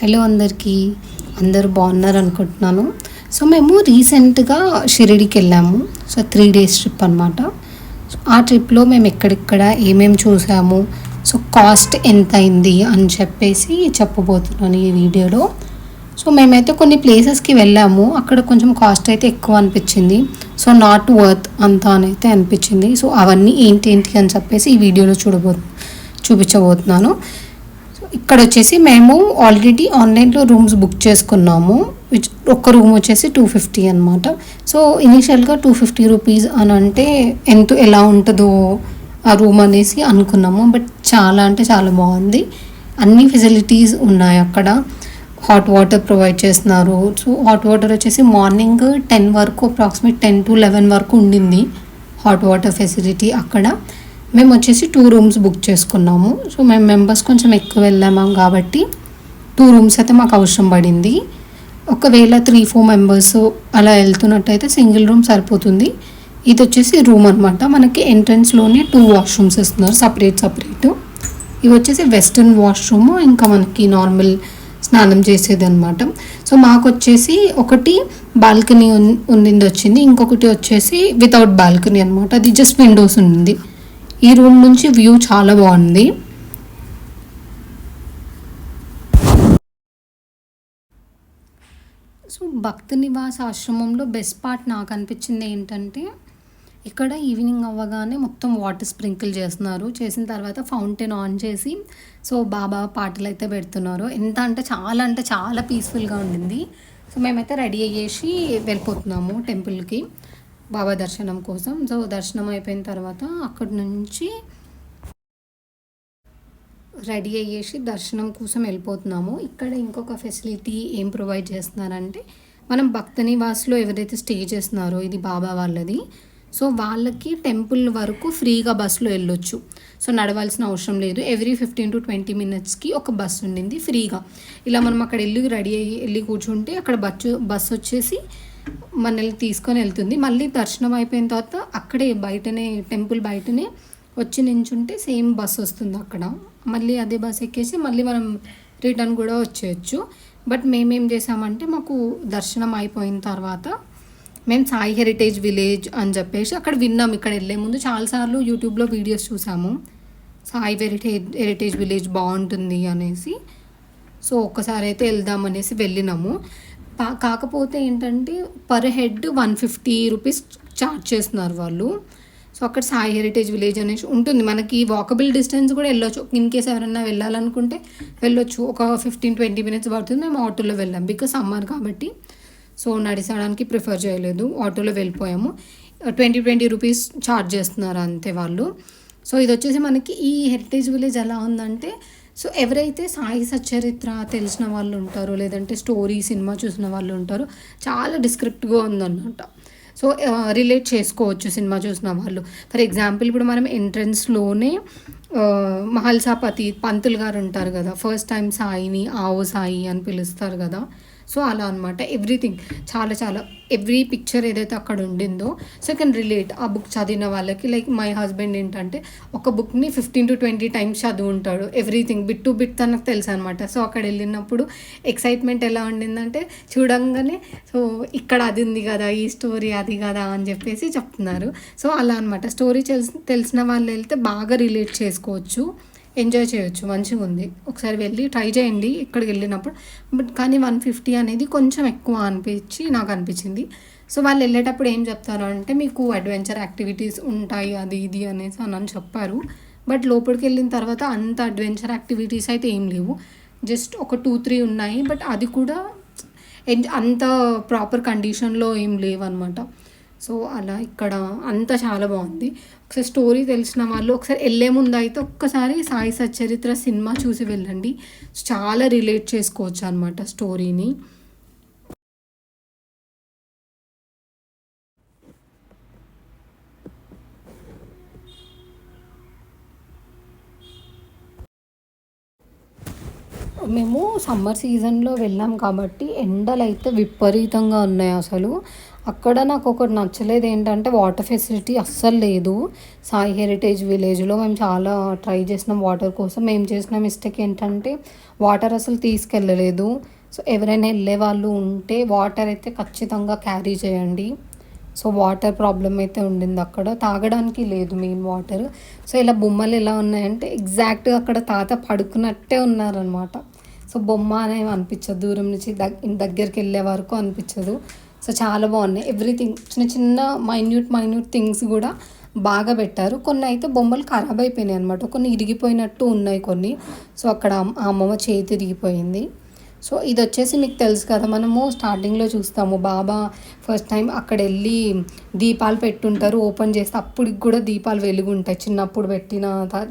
Hello అందరికీ. అందరూ బాగున్నారు అనుకుంటున్నాను. సో మేము రీసెంట్గా షిరిడికి వెళ్ళాము. సో త్రీ డేస్ ట్రిప్ అనమాట ఆ ట్రిప్లో మేము ఎక్కడెక్కడ ఏమేమి చూసాము. సో కాస్ట్ ఎంత అయింది అని చెప్పేసి చెప్పబోతున్నాను ఈ వీడియోలో. సో మేమైతే కొన్ని ప్లేసెస్కి వెళ్ళాము. అక్కడ కొంచెం కాస్ట్ అయితే ఎక్కువ అనిపించింది. సో నాట్ వర్త్ అంత అని అయితే అనిపించింది. సో అవన్నీ ఏంటి ఏంటి అని చెప్పేసి ఈ వీడియోలో చూడబో చూపించబోతున్నాను. ఇక్కడ వచ్చేసి మేము ఆల్రెడీ ఆన్లైన్లో రూమ్స్ బుక్ చేసుకున్నాము విచ్ ఒక్క రూమ్ వచ్చేసి టూ ఫిఫ్టీ అనమాట సో ఇనీషియల్గా టూ ఫిఫ్టీ రూపీస్ అని అంటే ఎంత ఎలా ఉంటుందో ఆ రూమ్ అనేసి అనుకున్నాము. బట్ చాలా అంటే చాలా బాగుంది. అన్ని ఫెసిలిటీస్ ఉన్నాయి అక్కడ. హాట్ వాటర్ ప్రొవైడ్ చేస్తున్నారు. సో హాట్ వాటర్ వచ్చేసి మార్నింగ్ టెన్ వరకు అప్రాక్సిమేట్ టెన్ టు లెవెన్ వరకు ఉండింది. హాట్ వాటర్ ఫెసిలిటీ అక్కడ. మేము వచ్చేసి టూ రూమ్స్ బుక్ చేసుకున్నాము. సో మేము మెంబర్స్ కొంచెం ఎక్కువ వెళ్ళాము కాబట్టి టూ రూమ్స్ అయితే మాకు అవసరం పడింది. ఒకవేళ త్రీ ఫోర్ మెంబర్స్ అలా వెళ్తున్నట్టయితే సింగిల్ రూమ్ సరిపోతుంది. ఇది వచ్చేసి రూమ్ అనమాట మనకి ఎంట్రన్స్లోనే టూ వాష్రూమ్స్ ఇస్తున్నారు సపరేట్ సపరేట్ ఇవి వచ్చేసి వెస్ట్రన్ వాష్రూమ్ ఇంకా మనకి నార్మల్ స్నానం చేసేది అనమాట సో మాకు వచ్చేసి ఒకటి బాల్కనీ ఉండింది వచ్చింది ఇంకొకటి వచ్చేసి వితౌట్ బాల్కనీ అనమాట అది జస్ట్ విండోస్ ఉంది ఈ రూమ్ నుంచి వ్యూ చాలా బాగుంది. సో భక్తి నివాస్ ఆశ్రమంలో బెస్ట్ పార్ట్ నాకు అనిపించింది ఏంటంటే ఇక్కడ ఈవినింగ్ అవ్వగానే మొత్తం వాటర్ స్ప్రింకిల్ చేస్తున్నారు. చేసిన తర్వాత ఫౌంటైన్ ఆన్ చేసి సో బాబా పాటలు అయితే పెడుతున్నారు. ఎంత అంటే చాలా అంటే చాలా పీస్ఫుల్గా ఉండింది. సో మేమైతే రెడీ అయ్యేసి వెళ్ళిపోతున్నాము టెంపుల్కి బాబా దర్శనం కోసం. సో దర్శనం అయిపోయిన తర్వాత అక్కడి నుంచి రెడీ అయ్యేసి దర్శనం కోసం వెళ్ళిపోతున్నాము. ఇక్కడ ఇంకొక ఫెసిలిటీ ఏం ప్రొవైడ్ చేస్తున్నారంటే మనం భక్త నివాస్లో ఎవరైతే స్టే చేస్తున్నారో ఇది బాబా వాళ్ళది. సో వాళ్ళకి టెంపుల్ వరకు ఫ్రీగా బస్సులో వెళ్ళొచ్చు. సో నడవాల్సిన అవసరం లేదు. ఎవ్రీ ఫిఫ్టీన్ టు ట్వంటీ మినిట్స్కి ఒక బస్సు ఉండింది ఫ్రీగా. ఇలా మనం అక్కడ వెళ్ళి రెడీ అయ్యి వెళ్ళి కూర్చుంటే అక్కడ బస్సు బస్సు వచ్చేసి మనల్ని తీసుకొని వెళ్తుంది. మళ్ళీ దర్శనం అయిపోయిన తర్వాత అక్కడే బయటనే టెంపుల్ బయటనే వచ్చి నించుంటే సేమ్ బస్ వస్తుంది అక్కడ. మళ్ళీ అదే బస్ ఎక్కేసి మళ్ళీ మనం రిటర్న్ కూడా వచ్చేయచ్చు. బట్ మేమేం చేసామంటే మాకు దర్శనం అయిపోయిన తర్వాత మేము సాయి హెరిటేజ్ విలేజ్ అని చెప్పేసి అక్కడ విన్నాం. ఇక్కడ వెళ్ళే ముందు చాలాసార్లు యూట్యూబ్లో వీడియోస్ చూసాము. సాయి హెరిటేజ్ హెరిటేజ్ విలేజ్ బాగుంటుంది అనేసి. సో ఒక్కసారి అయితే వెళ్దాం అనేసి వెళ్ళినాము. కాకపోతే ఏంటంటే per head one fifty rupees charge చేస్తున్నారు వాళ్ళు. సో అక్కడ సాయి హెరిటేజ్ విలేజ్ అనేసి ఉంటుంది. మనకి వాకబుల్ డిస్టెన్స్ కూడా వెళ్ళొచ్చు. ఇన్ కేస్ ఎవరైనా వెళ్ళాలనుకుంటే వెళ్ళొచ్చు. ఒక ఫిఫ్టీన్ ట్వంటీ మినిట్స్ పడుతుంది. మేము ఆటోలో వెళ్ళాం. బికాస్ సమ్మర్ కాబట్టి. సో నడిచడానికి ప్రిఫర్ చేయలేదు. ఆటోలో వెళ్ళిపోయాము. ట్వంటీ ట్వంటీ రూపీస్ ఛార్జ్ చేస్తున్నారు అంతే వాళ్ళు. సో ఇది వచ్చేసి మనకి ఈ హెరిటేజ్ విలేజ్ ఎలా ఉందంటే సో ఎవరైతే సాయి సచరిత్ర తెలిసిన వాళ్ళు ఉంటారో లేదంటే స్టోరీ సినిమా చూసిన వాళ్ళు ఉంటారో చాలా డిస్క్రిప్ట్గా ఉందన్నమాట. సో రిలేట్ చేసుకోవచ్చు సినిమా చూసిన వాళ్ళు. ఫర్ ఎగ్జాంపుల్ ఇప్పుడు మనం ఎంట్రన్స్లోనే మహల్సాపతి పంతులు గారు ఉంటారు కదా ఫస్ట్ టైం సాయిని ఆవు సాయి అని పిలుస్తారు కదా. సో అలా అనమాట ఎవ్రీథింగ్ చాలా చాలా. ఎవ్రీ పిక్చర్ ఏదైతే అక్కడ ఉండిందో సో కెన్ రిలేట్ ఆ బుక్ చదివిన వాళ్ళకి. లైక్ మై హస్బెండ్ ఏంటంటే ఒక బుక్ని ఫిఫ్టీన్ టు ట్వంటీ టైమ్స్ చదువుంటాడు. ఎవ్రీథింగ్ బిట్ టు బిట్ తనకు తెలుసు అనమాట సో అక్కడ వెళ్ళినప్పుడు ఎక్సైట్మెంట్ ఎలా ఉండిందంటే చూడంగానే సో ఇక్కడ అది ఉంది కదా ఈ స్టోరీ అది కదా అని చెప్పేసి చెప్తున్నారు. సో అలా అనమాట స్టోరీ తెలిసిన వాళ్ళు వెళ్తే బాగా రిలేట్ చేసుకోవచ్చు. ఎంజాయ్ చేయొచ్చు మంచిగా ఉంది. ఒకసారి వెళ్ళి ట్రై చేయండి ఇక్కడికి వెళ్ళినప్పుడు. బట్ కానీ వన్ ఫిఫ్టీ అనేది కొంచెం ఎక్కువ అనిపించి నాకు అనిపించింది. సో వాళ్ళు వెళ్ళేటప్పుడు ఏం చెప్తారు అంటే మీకు అడ్వెంచర్ యాక్టివిటీస్ ఉంటాయి అది ఇది అనేసి అని చెప్పారు. బట్ లోపలికి వెళ్ళిన తర్వాత అంత అడ్వెంచర్ యాక్టివిటీస్ అయితే ఏం లేవు. జస్ట్ ఒక టూ త్రీ ఉన్నాయి. బట్ అది కూడా అంత ప్రాపర్ కండిషన్లో ఏం లేవు అనమాట సో అలా ఇక్కడ అంతా చాలా బాగుంది. ఒకసారి స్టోరీ తెలిసిన వాళ్ళు ఒకసారి వెళ్ళే ముందు అయితే ఒక్కసారి సాయి సచరిత్ర సినిమా చూసి వెళ్ళండి. చాలా రిలేట్ చేసుకోవచ్చు అనమాట స్టోరీని. మేము సమ్మర్ సీజన్లో వెళ్ళాం కాబట్టి ఎండలు అయితే విపరీతంగా ఉన్నాయి అసలు. అక్కడ నాకు ఒకటి నచ్చలేదు ఏంటంటే వాటర్ ఫెసిలిటీ అస్సలు లేదు. సాయి హెరిటేజ్ విలేజ్లో మేము చాలా ట్రై చేసినాం వాటర్ కోసం. మేము చేసిన మిస్టేక్ ఏంటంటే వాటర్ అసలు తీసుకెళ్ళలేదు. సో ఎవరైనా వెళ్ళే వాళ్ళు ఉంటే వాటర్ అయితే ఖచ్చితంగా క్యారీ చేయండి. సో వాటర్ ప్రాబ్లం అయితే ఉండింది అక్కడ. తాగడానికి లేదు మెయిన్ వాటర్. సో ఇలా బొమ్మలు ఎలా ఉన్నాయంటే ఎగ్జాక్ట్గా అక్కడ తాత పడుకున్నట్టే ఉన్నారనమాట సో బొమ్మ అనేవి అనిపించదు. దూరం నుంచి దగ్గరికి వెళ్ళే వరకు అనిపించదు. సో చాలా బాగున్నాయి. ఎవ్రీథింగ్ చిన్న చిన్న మైన్యూట్ మైన్యూట్ థింగ్స్ కూడా బాగా పెట్టారు. కొన్ని అయితే బొమ్మలు ఖరాబ్ అయిపోయినాయి అనమాట కొన్ని ఇరిగిపోయినట్టు ఉన్నాయి కొన్ని. సో అక్కడ ఆ అమ్మమ్మ చేతి ఇరిగిపోయింది సో ఇది వచ్చేసి మీకు తెలుసు కదా మనము స్టార్టింగ్లో చూస్తాము. బాబా ఫస్ట్ టైం అక్కడ వెళ్ళి దీపాలు పెట్టుంటారు. ఓపెన్ చేస్తే అప్పటికి కూడా దీపాలు వెలుగుంటాయి. చిన్నప్పుడు పెట్టిన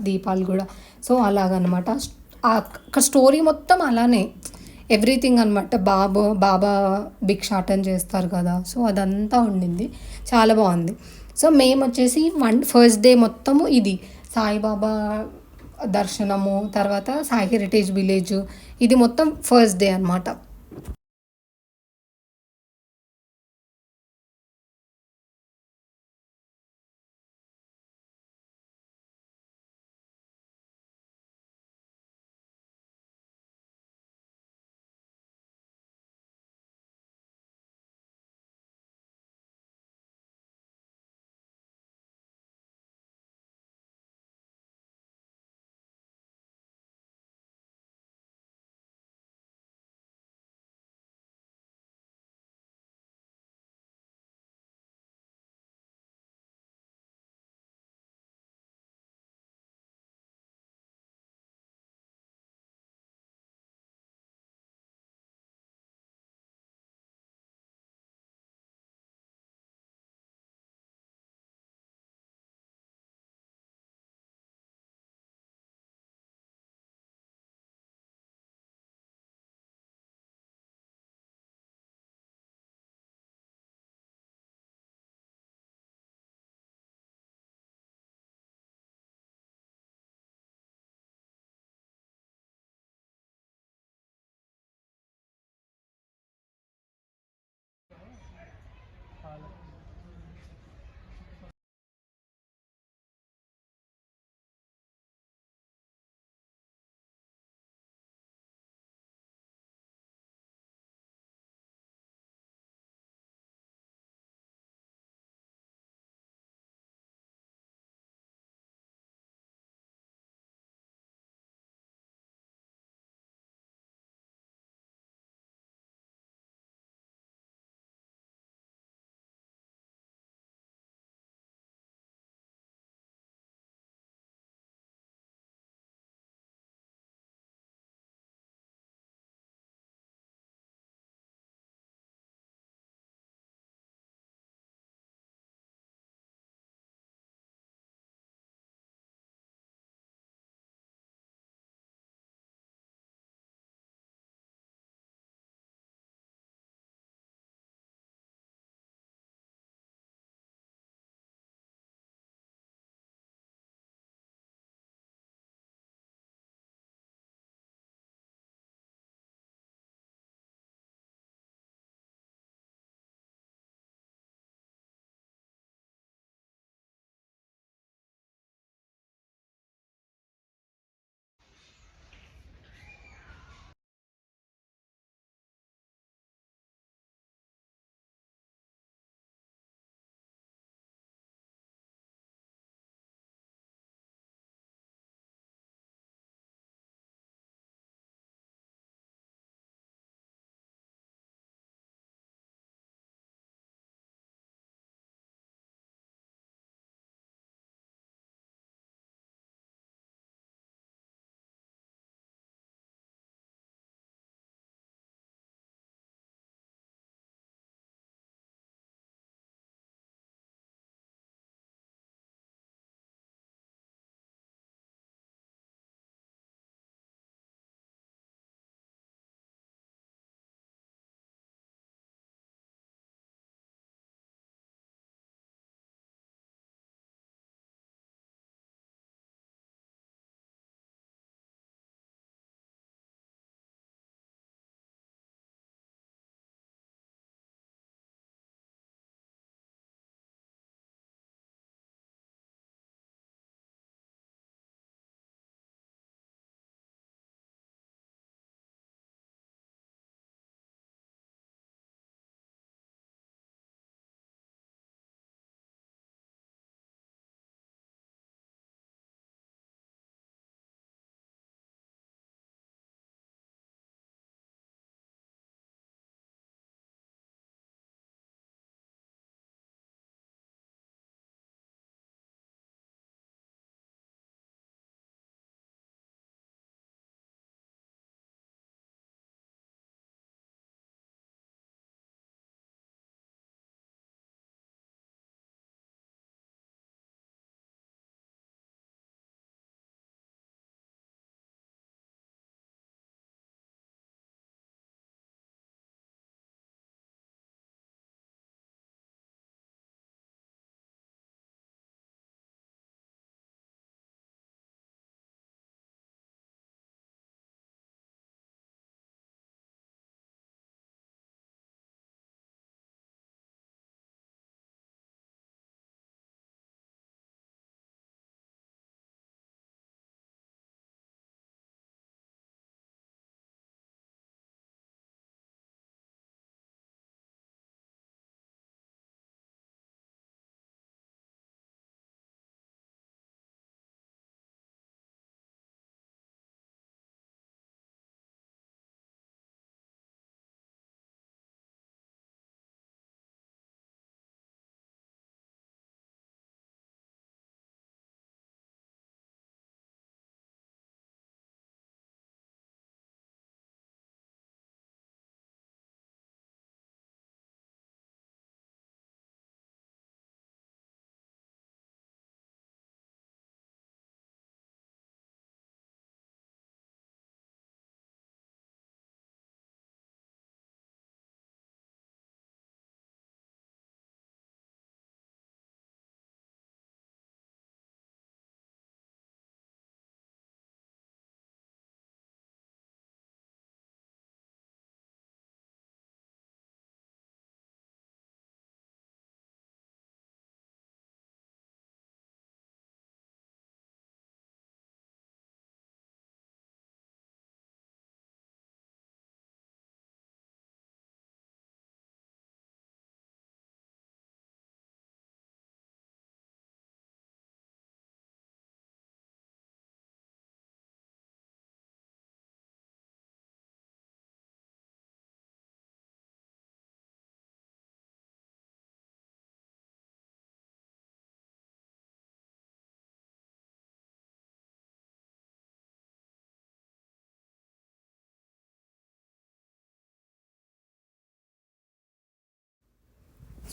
దీపాలు కూడా. సో అలాగనమాట అక్కడ స్టోరీ మొత్తం అలానే. ఎవ్రీథింగ్ అనమాట బాబు బాబా భిక్షాటం చేస్తారు కదా. సో అదంతా ఉండింది. చాలా బాగుంది. సో మేము వచ్చేసి వన్ ఫస్ట్ డే మొత్తము ఇది. సాయిబాబా దర్శనము తర్వాత సాయి హెరిటేజ్ విలేజ్. ఇది మొత్తం ఫస్ట్ డే అనమాట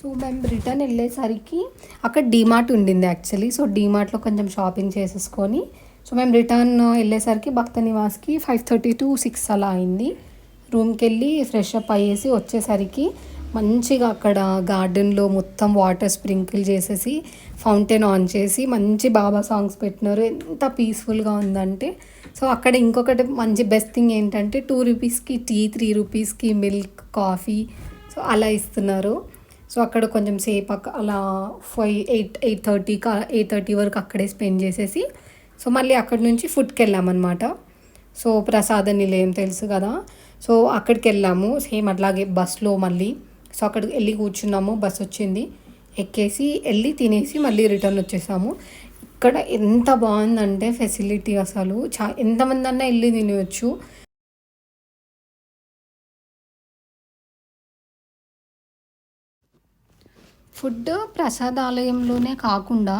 సో మేము రిటర్న్ వెళ్ళేసరికి అక్కడ డీమార్ట్ ఉండింది యాక్చువల్లీ సో డీమార్ట్లో కొంచెం షాపింగ్ చేసేసుకొని సో మేము రిటర్న్ వెళ్ళేసరికి భక్త నివాస్కి ఫైవ్ థర్టీ టు సిక్స్ అలా అయింది. రూమ్కి వెళ్ళి ఫ్రెష్ అప్ అయ్యేసి వచ్చేసరికి మంచిగా అక్కడ గార్డెన్లో మొత్తం వాటర్ స్ప్రింకిల్ చేసేసి ఫౌంటైన్ ఆన్ చేసి మంచి బాబా సాంగ్స్ పెట్టినారు. ఎంత పీస్ఫుల్గా ఉందంటే సో అక్కడ ఇంకొకటి మంచి బెస్ట్ థింగ్ ఏంటంటే టూ రూపీస్కి టీ త్రీ రూపీస్కి మిల్క్ కాఫీ సో అలా ఇస్తున్నారు. సో అక్కడ కొంచెం సేపు అక్క అలా ఫైవ్ ఎయిట్ ఎయిట్ థర్టీకి ఎయిట్ థర్టీ వరకు అక్కడే స్పెండ్ చేసేసి సో మళ్ళీ అక్కడి నుంచి ఫుడ్కి వెళ్ళామన్నమాట. సో ప్రసాద నిలయం తెలుసు కదా. సో అక్కడికి వెళ్ళాము. సేమ్ అట్లాగే బస్లో మళ్ళీ సో అక్కడికి వెళ్ళి కూర్చున్నాము. బస్ వచ్చింది. ఎక్కేసి వెళ్ళి తినేసి మళ్ళీ రిటర్న్ వచ్చేసాము. ఇక్కడ ఎంత బాగుందంటే ఫెసిలిటీ అసలు. చా ఎంతమంది అన్నా వెళ్ళి తినవచ్చు ఫుడ్ ప్రసాదాలయంలోనే కాకుండా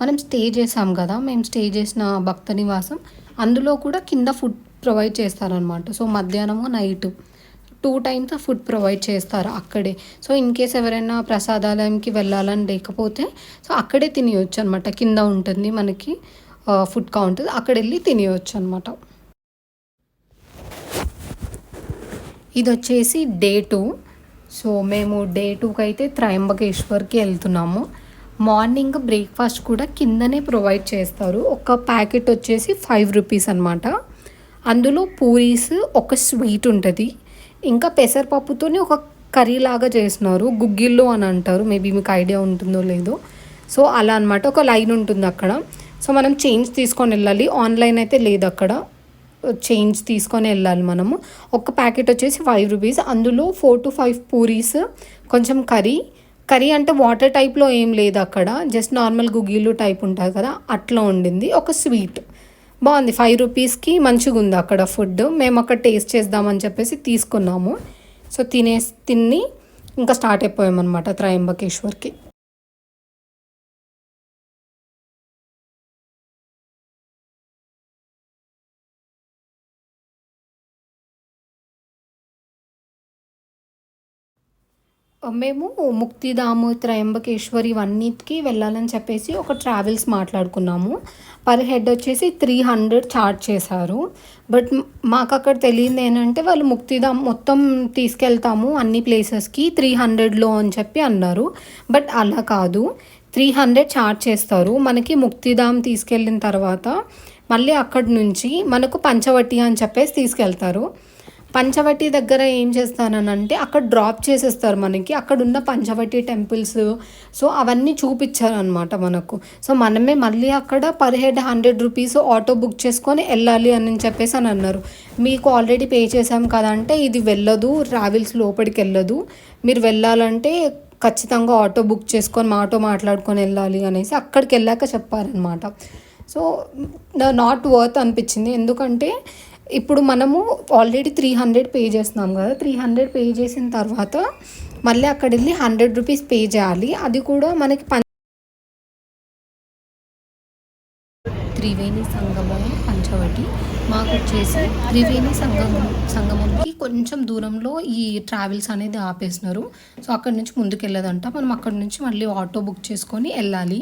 మనం స్టే చేసాం కదా మేము స్టే చేసిన భక్త నివాసం అందులో కూడా కింద ఫుడ్ ప్రొవైడ్ చేస్తారనమాట సో మధ్యాహ్నము night two times food provide చేస్తారు అక్కడే. సో ఇన్ కేస్ ఎవరైనా ప్రసాదాలయంకి వెళ్ళాలని లేకపోతే సో అక్కడే తినేయచ్చు అనమాట కింద ఉంటుంది మనకి ఫుడ్ కౌంటర్. అక్కడ వెళ్ళి తినేయచ్చు అనమాట ఇది వచ్చేసి డే టూ. సో మేము డే టూకి అయితే త్రయంబకేశ్వర్కి వెళ్తున్నాము. మార్నింగ్ బ్రేక్ఫాస్ట్ కూడా కిందనే ప్రొవైడ్ చేస్తారు. ఒక ప్యాకెట్ వచ్చేసి ఫైవ్ రూపీస్ అనమాట అందులో పూరీస్ ఒక స్వీట్ ఉంటుంది. ఇంకా పెసరపప్పుతోనే ఒక కర్రీ లాగా చేసినారు గుగ్గిళ్ళు అని అంటారు. మేబీ మీకు ఐడియా ఉంటుందో లేదో. సో అలా అనమాట ఒక లైన్ ఉంటుంది అక్కడ. సో మనం చేంజ్ తీసుకొని వెళ్ళాలి. ఆన్లైన్ అయితే లేదు అక్కడ. చేంజ్ తీసుకొని వెళ్ళాలి మనము. ఒక ప్యాకెట్ వచ్చేసి ఫైవ్ రూపీస్ అందులో ఫోర్ టు ఫైవ్ పూరీస్ కొంచెం కర్రీ. కర్రీ అంటే వాటర్ టైప్లో ఏం లేదు అక్కడ. జస్ట్ నార్మల్ గుగ్గిలు టైప్ ఉంటుంది కదా అట్లా ఉండింది. ఒక స్వీట్ బాగుంది. ఫైవ్ రూపీస్కి మంచిగా ఉంది అక్కడ ఫుడ్ మేము అక్కడ టేస్ట్ చేద్దామని చెప్పేసి తీసుకున్నాము. సో తినేసి తిని ఇంకా స్టార్ట్ అయిపోయామన్నమాట త్రయంబకేశ్వర్కి. మేము ముక్తిధాము త్రయంబకేశ్వరి ఇవన్నిటికి వెళ్ళాలని చెప్పేసి ఒక ట్రావెల్స్ మాట్లాడుకున్నాము. పర్ హెడ్ వచ్చేసి త్రీ హండ్రెడ్ ఛార్జ్ చేశారు. బట్ మాకు అక్కడ తెలియదు ఏంటంటే వాళ్ళు ముక్తిధామ్ మొత్తం తీసుకెళ్తాము అన్ని ప్లేసెస్కి త్రీ హండ్రెడ్లో అని చెప్పి అన్నారు. బట్ అలా కాదు. త్రీ హండ్రెడ్ ఛార్జ్ చేస్తారు. మనకి ముక్తిధామ్ తీసుకెళ్ళిన తర్వాత మళ్ళీ అక్కడి నుంచి మనకు పంచవటి అని చెప్పేసి తీసుకెళ్తారు. పంచవటి దగ్గర ఏం చేస్తానంటే అక్కడ డ్రాప్ చేసేస్తారు మనకి. అక్కడ ఉన్న పంచవటి టెంపుల్స్ సో అవన్నీ చూపించారనమాట మనకు. సో మనమే మళ్ళీ అక్కడ per head hundred rupees auto book చేసుకొని వెళ్ళాలి అని చెప్పేసి అని అన్నారు. మీకు ఆల్రెడీ పే చేసాం కదా అంటే ఇది వెళ్ళదు ట్రావెల్స్ లోపలికి వెళ్ళదు. మీరు వెళ్ళాలంటే ఖచ్చితంగా ఆటో బుక్ చేసుకొని మా ఆటో మాట్లాడుకొని వెళ్ళాలి అనేసి అక్కడికి వెళ్ళాక చెప్పారనమాట. సో నాట్ వర్త్ అనిపించింది. ఎందుకంటే ఇప్పుడు మనము ఆల్రెడీ త్రీ హండ్రెడ్ పే చేస్తున్నాం కదా. త్రీ హండ్రెడ్ పే చేసిన తర్వాత మళ్ళీ అక్కడ వెళ్ళి హండ్రెడ్ రూపీస్ పే చేయాలి. అది కూడా మనకి పం త్రివేణి సంగమం పంచవటి మాకు వచ్చేసి త్రివేణి సంగమం సంగమంకి కొంచెం దూరంలో ఈ ట్రావెల్స్ అనేది ఆపేసినారు. సో అక్కడ నుంచి ముందుకు వెళ్ళదంట మనం అక్కడ నుంచి మళ్ళీ ఆటో బుక్ చేసుకొని వెళ్ళాలి.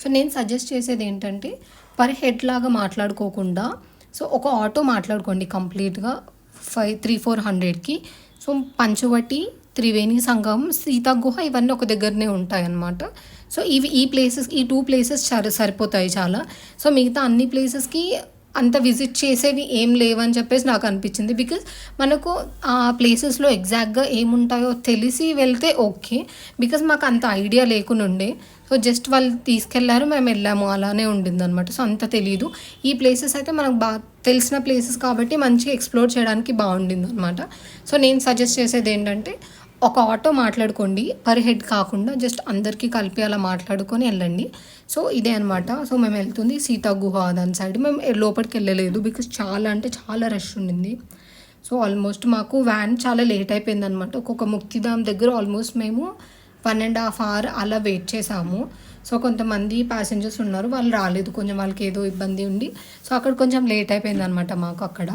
సో నేను సజెస్ట్ చేసేది ఏంటంటే పర్ హెడ్ లాగా మాట్లాడుకోకుండా సో ఒక ఆటో మాట్లాడుకోండి కంప్లీట్గా ఫైవ్ త్రీ ఫోర్ హండ్రెడ్కి. సో పంచవటి త్రివేణి సంఘం సీతా గుహ ఇవన్నీ ఒక దగ్గరనే ఉంటాయి అన్నమాట సో ఇవి ఈ ప్లేసెస్ ఈ టూ ప్లేసెస్ సరిపోతాయి చాలా. సో మిగతా అన్ని ప్లేసెస్కి అంత విజిట్ చేసేవి ఏం లేవని చెప్పేసి నాకు అనిపించింది. బికాజ్ మనకు ఆ ప్లేసెస్లో ఎగ్జాక్ట్గా ఏముంటాయో తెలిసి వెళ్తే ఓకే. బికాజ్ మాకు అంత ఐడియా లేకుండా ఉండే. సో జస్ట్ వాళ్ళు తీసుకెళ్ళారు మేము వెళ్ళాము అలానే ఉండింది అనమాట సో అంత తెలియదు ఈ ప్లేసెస్ అయితే మనకు బాగా తెలిసిన ప్లేసెస్ కాబట్టి మంచిగా ఎక్స్ప్లోర్ చేయడానికి బాగుండింది అనమాట సో నేను సజెస్ట్ చేసేది ఏంటంటే ఒక ఆటో మాట్లాడుకోండి. పర్ హెడ్ కాకుండా జస్ట్ అందరికీ కలిపి అలా మాట్లాడుకొని వెళ్ళండి. సో ఇదే అనమాట సో మేము వెళ్తుంది సీతా గుహ దాని సైడ్ మేము లోపలికి వెళ్ళలేదు బికాస్ చాలా అంటే చాలా రష్ ఉండింది. సో ఆల్మోస్ట్ మాకు వ్యాన్ చాలా లేట్ అయిపోయింది అనమాట ఒక్కొక్క ముక్తిధామ్ దగ్గర ఆల్మోస్ట్ మేము వన్ అండ్ హాఫ్ అవర్ అలా వెయిట్ చేసాము. సో కొంతమంది ప్యాసింజర్స్ ఉన్నారు. వాళ్ళు రాలేదు. కొంచెం వాళ్ళకి ఏదో ఇబ్బంది ఉండి సో అక్కడ కొంచెం లేట్ అయిపోయింది అనమాట మాకు అక్కడ.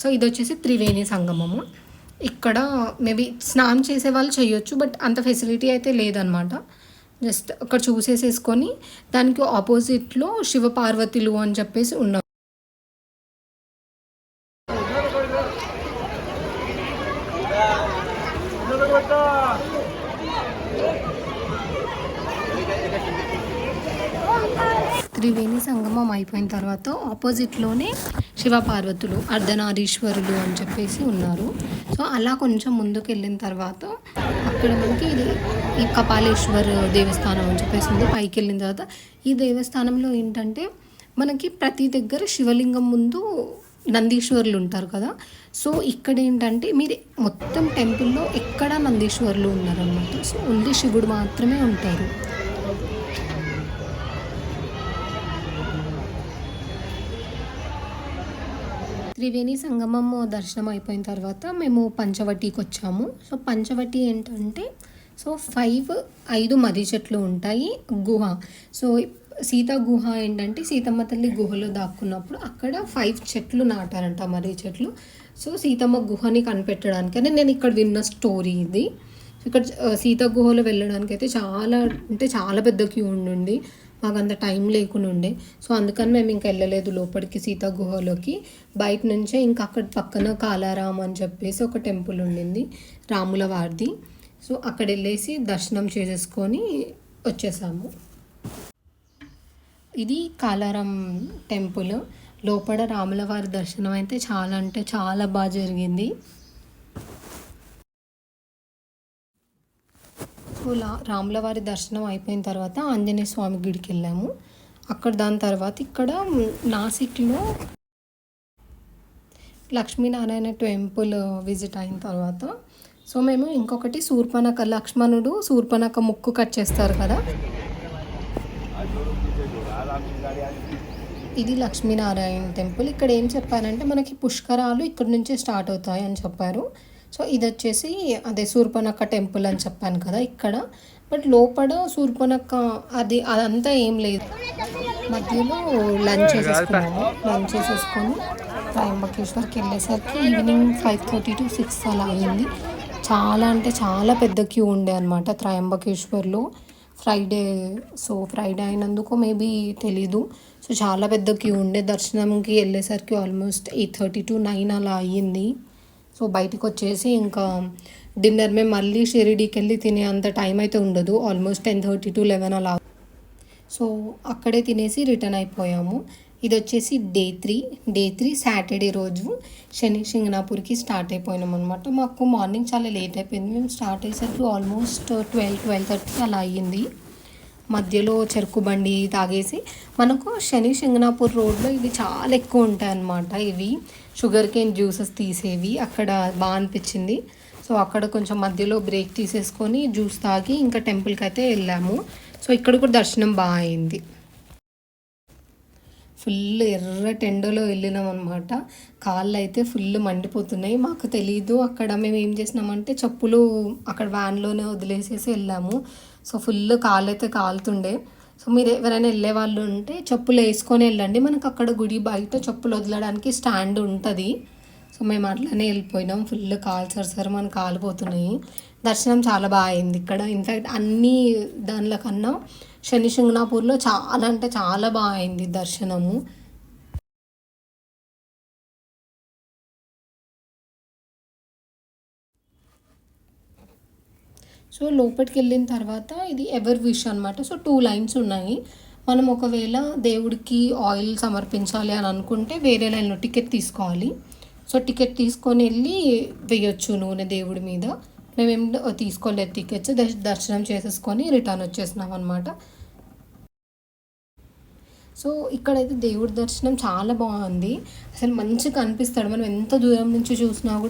సో ఇది వచ్చేసి త్రివేణి సంగమము. ఇక్కడ మేబీ స్నానం చేసే వాళ్ళు చేయొచ్చు బట్ అంత ఫెసిలిటీ అయితే లేదనమాట జస్ట్ అక్కడ చూసేసేసుకొని దానికి ఆపోజిట్లో శివ పార్వతులు అని చెప్పేసి ఉన్నారు త్రివేణి సంగమం అయిపోయిన తర్వాత ఆపోజిట్లోనే శివపార్వతులు అర్ధనారీశ్వరులు అని చెప్పేసి ఉన్నారు. సో అలా కొంచెం ముందుకు వెళ్ళిన తర్వాత అక్కడ మనకి ఇది ఈ కపాలేశ్వర్ దేవస్థానం అని చెప్పేసి ఉంది. పైకి వెళ్ళిన తర్వాత ఈ దేవస్థానంలో ఏంటంటే మనకి ప్రతి దగ్గర శివలింగం ముందు నందీశ్వరులు ఉంటారు కదా. సో ఇక్కడ ఏంటంటే మీరు మొత్తం టెంపుల్లో ఎక్కడ నందీశ్వరులు ఉన్నారనమాట సో ఓన్లీ శివుడు మాత్రమే ఉంటారు. త్రివేణి సంగమం దర్శనం అయిపోయిన తర్వాత మేము పంచవటికి వచ్చాము సో పంచవటి ఏంటంటే సో ఫైవ్ ఐదు మర్రి చెట్లు ఉంటాయి గుహ. సో సీత గుహ ఏంటంటే సీతమ్మ తల్లి గుహలో దాక్కున్నప్పుడు అక్కడ ఫైవ్ చెట్లు నాటారంట మర్రి చెట్లు. సో సీతమ్మ గుహని కనిపెట్టడానికి. నేను ఇక్కడ విన్న స్టోరీ ఇది. ఇక్కడ సీత గుహలో వెళ్ళడానికి అయితే చాలా అంటే చాలా పెద్ద క్యూ ఉండి మాకు అంత టైం లేకుండా ఉండే సో అందుకని మేము ఇంకా వెళ్ళలేదు లోపలికి సీతా గుహలోకి బయట నుంచే ఇంకా అక్కడ పక్కన కాలారాం అని చెప్పేసి ఒక టెంపుల్ ఉండింది రాముల వారిది. సో అక్కడ వెళ్ళేసి దర్శనం చేసేసుకొని వచ్చేసాము. ఇది కాలారాం టెంపుల్. లోపల రాముల వారి దర్శనం అయితే చాలా అంటే చాలా బాగా జరిగింది. సో లా దర్శనం అయిపోయిన తర్వాత ఆంజనేయ స్వామి గుడికి వెళ్ళాము. అక్కడ దాని తర్వాత ఇక్కడ నాసిక్లో లక్ష్మీనారాయణ టెంపుల్ విజిట్ అయిన తర్వాత సో మేము ఇంకొకటి శూర్పణక లక్ష్మణుడు శూర్పణక ముక్కు కట్ చేస్తారు కదా. ఇది లక్ష్మీనారాయణ టెంపుల్. ఇక్కడ ఏం చెప్పారంటే మనకి పుష్కరాలు ఇక్కడ నుంచే స్టార్ట్ అవుతాయి అని చెప్పారు. సో ఇది వచ్చేసి అదే శూర్పణక్క టెంపుల్ అని చెప్పాను కదా ఇక్కడ. బట్ లోపల శూర్పణక్క అది అదంతా ఏం లేదు. మధ్యలో లంచ్ చేసేసుకున్నాము. లంచ్ చేసేసుకొని త్రయంబకేశ్వర్కి వెళ్ళేసరికి evening five thirty to six అలా అయింది. చాలా అంటే చాలా పెద్ద క్యూ ఉండే అనమాట త్రయంబకేశ్వర్లో. ఫ్రైడే సో ఫ్రైడే అయినందుకు మేబీ తెలీదు. సో చాలా పెద్ద క్యూ ఉండే. దర్శనంకి వెళ్ళేసరికి almost eight thirty to nine అలా అయ్యింది. సో బయటకు వచ్చేసి ఇంకా డిన్నర్ మేము మళ్ళీ షిరిడీకి వెళ్ళి తినే అంత టైం అయితే ఉండదు. Almost ten thirty to eleven అలా. సో అక్కడే తినేసి రిటర్న్ అయిపోయాము. ఇది వచ్చేసి day three. Day three Saturday రోజు శని సింగనాపూర్కి స్టార్ట్ అయిపోయినాం అనమాట మాకు మార్నింగ్ చాలా లేట్ అయిపోయింది. మేము స్టార్ట్ అయ్యేసరికి ఆల్మోస్ట్ ట్వెల్వ్ ట్వెల్వ్ థర్టీ అలా అయ్యింది. మధ్యలో చెరుకు బండి తాగేసి మనకు శని శంగనాపూర్ రోడ్లో ఇవి చాలా ఎక్కువ ఉంటాయి అన్నమాట ఇవి షుగర్ కేన్ జ్యూసెస్ తీసేవి. అక్కడ బాగా అనిపించింది. సో అక్కడ కొంచెం మధ్యలో బ్రేక్ తీసేసుకొని జ్యూస్ తాగి ఇంకా టెంపుల్కి అయితే వెళ్ళాము. సో ఇక్కడ కూడా దర్శనం బాగా అయింది. ఫుల్ ఎర్ర టెండోలో వెళ్ళినాం అనమాట కాళ్ళు అయితే ఫుల్ మండిపోతున్నాయి. మాకు తెలీదు. అక్కడ మేము ఏం చేసినామంటే చెప్పులు అక్కడ వ్యాన్లోనే వదిలేసేసి వెళ్ళాము. సో ఫుల్ కాలు అయితే కాలుతుండే. సో మీరు ఎవరైనా వెళ్ళే వాళ్ళు ఉంటే చెప్పులు వేసుకొని వెళ్ళండి. మనకు అక్కడ గుడి బయట చెప్పులు వదలడానికి స్టాండ్ ఉంటుంది. సో మేము అట్లనే వెళ్ళిపోయినాం. ఫుల్ కాలు సరసరి మన కాలిపోతున్నాయి దర్శనం చాలా బాగా అయింది ఇక్కడ. ఇన్ఫ్యాక్ట్ అన్ని దానిలో కన్నా శని శింగనాపూర్లో చాలా అంటే చాలా బాగా అయింది దర్శనము. సో లోపలికి వెళ్ళిన తర్వాత ఇది ఎవర్ విష్ అనమాట సో టూ లైన్స్ ఉన్నాయి. మనం ఒకవేళ దేవుడికి ఆయిల్ సమర్పించాలి అని అనుకుంటే వేరే లైన్లో టికెట్ తీసుకోవాలి. సో టికెట్ తీసుకొని వెళ్ళి వేయొచ్చు నూనె దేవుడి మీద. మేమేం తీసుకోలేదు టికెట్స్. దర్శ- దర్శనం చేసేసుకొని రిటర్న్ వచ్చేసినాం అనమాట సో ఇక్కడైతే దేవుడి దర్శనం చాలా బాగుంది. అసలు మంచిగా కనిపిస్తాడు మనం ఎంత దూరం నుంచి చూసినా కూడా